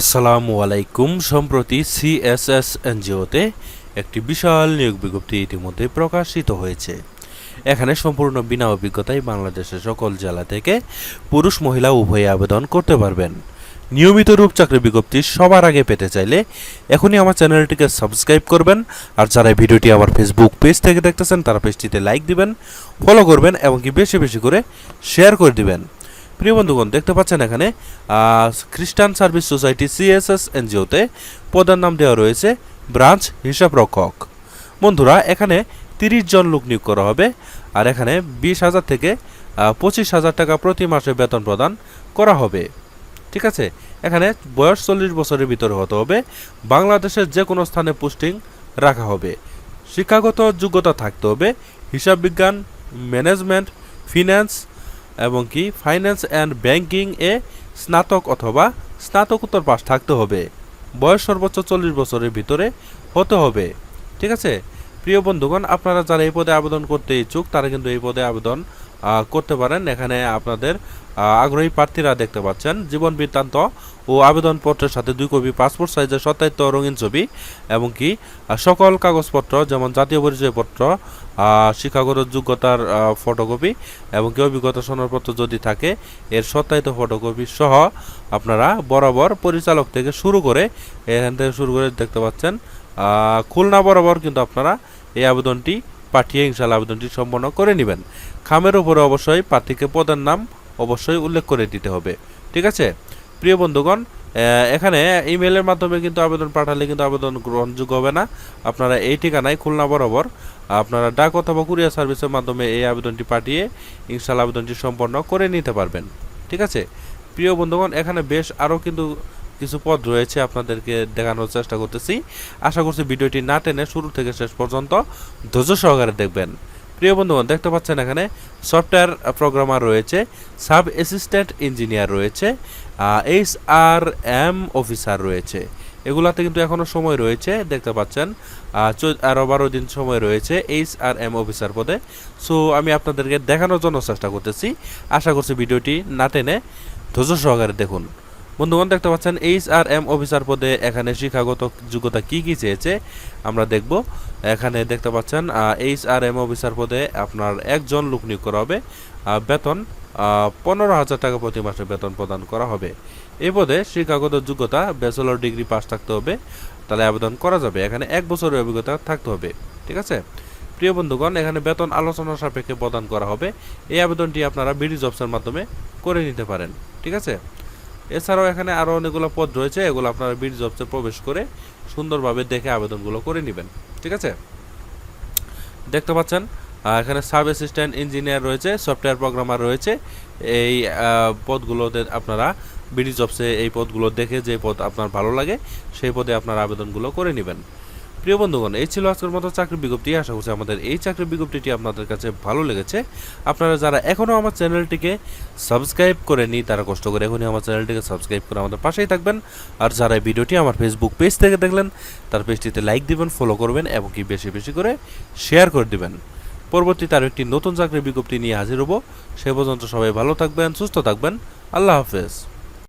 আসসালামু আলাইকুম। সম্প্রতি সিএসএস এনজিওতে একটি বিশাল নিয়োগ বিজ্ঞপ্তি ইতিমধ্যে প্রকাশিত হয়েছে। এখানে সম্পূর্ণ বিনা অভিজ্ঞতায় বাংলাদেশের সকল জেলা থেকে পুরুষ, মহিলা উভয়ে আবেদন করতে পারবেন। নিয়মিত রূপ চাকরি বিজ্ঞপ্তি সবার আগে পেতে চাইলে এখনই আমার চ্যানেলটিকে সাবস্ক্রাইব করবেন আর যারা ভিডিওটি আমার ফেসবুক পেজ থেকে দেখতেছেন, তারা পেজটিতে লাইক দিবেন ফলো করবেন এবং কি বেশি বেশি করে শেয়ার করে দিবেন। প্রিয় বন্ধুগণ, দেখতে পাচ্ছেন এখানে খ্রিস্টান সার্ভিস সোসাইটি সিএসএস এনজিওতে পদের নাম দেওয়া রয়েছে ব্রাঞ্চ হিসাব রক্ষক। বন্ধুরা, এখানে তিরিশ জন লোক নিয়োগ করা হবে আর এখানে বিশ হাজার থেকে পঁচিশ হাজার টাকা প্রতি মাসে বেতন প্রদান করা হবে। ঠিক আছে? এখানে বয়স চল্লিশ বছরের ভিতরে হতে হবে। বাংলাদেশের যে কোনো স্থানে পোস্টিং রাখা হবে। শিক্ষাগত যোগ্যতা থাকতে হবে। হিসাব বিজ্ঞান, ম্যানেজমেন্ট, ফিন্যান্স এবং কি ফাইন্যান্স অ্যান্ড ব্যাংকিং এ স্নাতক অথবা স্নাতকোত্তর পাস থাকতে হবে। বয়স সর্বোচ্চ চল্লিশ বছরের ভিতরে হতে হবে। ঠিক আছে? প্রিয় বন্ধুগণ, আপনারা যারা এই পদে আবেদন করতে ইচ্ছুক, তারা কিন্তু এই পদে আবেদন করতে পারেন। এখানে আপনাদের আগ্রহী প্রার্থীরা দেখতে পাচ্ছেন। জীবন বৃত্তান্ত ও আবেদনপত্রের সাথে দুই কপি পাসপোর্ট সাইজের সত্যায়িত রঙিন ছবি এবং কি সকল কাগজপত্র যেমন জাতীয় পরিচয়পত্র শিক্ষাগত যোগ্যতার ফটোকপি এবং কি অভিজ্ঞতা সনদপত্র যদি থাকে, এর সত্যায়িত ফটোকপি সহ আপনারা বরাবর পরিচালক থেকে শুরু করে এখান থেকে শুরু করে দেখতে পাচ্ছেন। খুলনা বরাবর কিন্তু আপনারা এই আবেদনটি পাঠিয়ে ইনশাল্লাহ আবেদনটি সম্পন্ন করে নেবেন। খামের উপরে অবশ্যই প্রার্থীকে পদের নাম অবশ্যই উল্লেখ করে দিতে হবে। ঠিক আছে? প্রিয় বন্ধুগণ এখানে ইমেলের মাধ্যমে কিন্তু আবেদন পাঠালে কিন্তু আবেদন গ্রহণযোগ্য হবে না। আপনারা এই ঠিকানায় খুলনা বরাবর আপনারা ডাক অথবা কুরিয়ার সার্ভিসের মাধ্যমে এই আবেদনটি পাঠিয়ে ইনশাল্লাহ আবেদনটি সম্পন্ন করে নিতে পারবেন। ঠিক আছে? প্রিয় বন্ধুগণ, এখানে বেশ আরও কিন্তু কিছু পদ রয়েছে আপনাদেরকে দেখানোর চেষ্টা করতেছি। আশা করছি ভিডিওটি না টেনে শুরু থেকে শেষ পর্যন্ত ধৈর্য সহকারে দেখবেন। প্রিয় বন্ধুগণ, দেখতে পাচ্ছেন এখানে সফটওয়্যার প্রোগ্রামার রয়েছে, সাব অ্যাসিস্ট্যান্ট ইঞ্জিনিয়ার রয়েছে এইচ আর এম অফিসার রয়েছে। এগুলাতে কিন্তু এখনও সময় রয়েছে, দেখতে পাচ্ছেন আরও বারো দিন সময় রয়েছে এইচ আর এম অফিসার পদে। সো, আমি আপনাদেরকে দেখানোর জন্য চেষ্টা করতেছি। আশা করছি ভিডিওটি না টেনে ধৈর্য সহকারে দেখুন। বন্ধুগণ, দেখতে পাচ্ছেন, এইচ আর এম অফিসার পদে এখানে শিক্ষাগত যোগ্যতা কি কি চেয়েছে, আমরা দেখব। এখানে দেখতে পাচ্ছেন এইচ আর এম অফিসার পদে আপনার একজন লোক নিয়োগ করা হবে বেতন পনেরো হাজার টাকা প্রতি মাসে বেতন প্রদান করা হবে। এই পদে শিক্ষাগত যোগ্যতা, ব্যাচেলর ডিগ্রি পাস থাকতে হবে, তাহলে আবেদন করা যাবে। এখানে এক বছরের অভিজ্ঞতা থাকতে হবে, ঠিক আছে? প্রিয় বন্ধুগণ, এখানে বেতন আলোচনা সাপেক্ষে প্রদান করা হবে। এই আবেদনটি আপনারা বিডি জবসের মাধ্যমে করে নিতে পারেন, ঠিক আছে? এছাড়াও এখানে আরও অনেকগুলো পদ রয়েছে, এগুলো আপনারা বিট জবসে প্রবেশ করে সুন্দরভাবে দেখে আবেদনগুলো করে নেবেন। ঠিক আছে? দেখতে পাচ্ছেন এখানে সাব অ্যাসিস্ট্যান্ট ইঞ্জিনিয়ার রয়েছে সফটওয়্যার প্রোগ্রামার রয়েছে। এই পদগুলোতে আপনারা বিডি জবসে এই পদগুলো দেখে যে পদ আপনার ভালো লাগে, সেই পদে আপনার আবেদনগুলো করে নেবেন। প্রিয় বন্ধুগণ, এই ছিল আজকের মতো চাকরি বিজ্ঞপ্তি। আশা করছি আমাদের এই চাকরি বিজ্ঞপ্তিটি আপনাদের কাছে ভালো লেগেছে। আপনারা যারা এখনও আমার চ্যানেলটিকে সাবস্ক্রাইব করেনি তারা কষ্ট করে এখনই আমার চ্যানেলটিকে সাবস্ক্রাইব করে আমাদের পাশেই থাকবেন। আর যারা এই ভিডিওটি আমার ফেসবুক পেজ থেকে দেখলেন, তার পেজটিতে লাইক দিবেন ফলো করবেন, এবং কি বেশি বেশি করে শেয়ার করে দিবেন। পরবর্তীতে আরও একটি নতুন চাকরির বিজ্ঞপ্তি নিয়ে হাজির হব। সে পর্যন্ত সবাই ভালো থাকবেন, সুস্থ থাকবেন। আল্লাহ হাফেজ।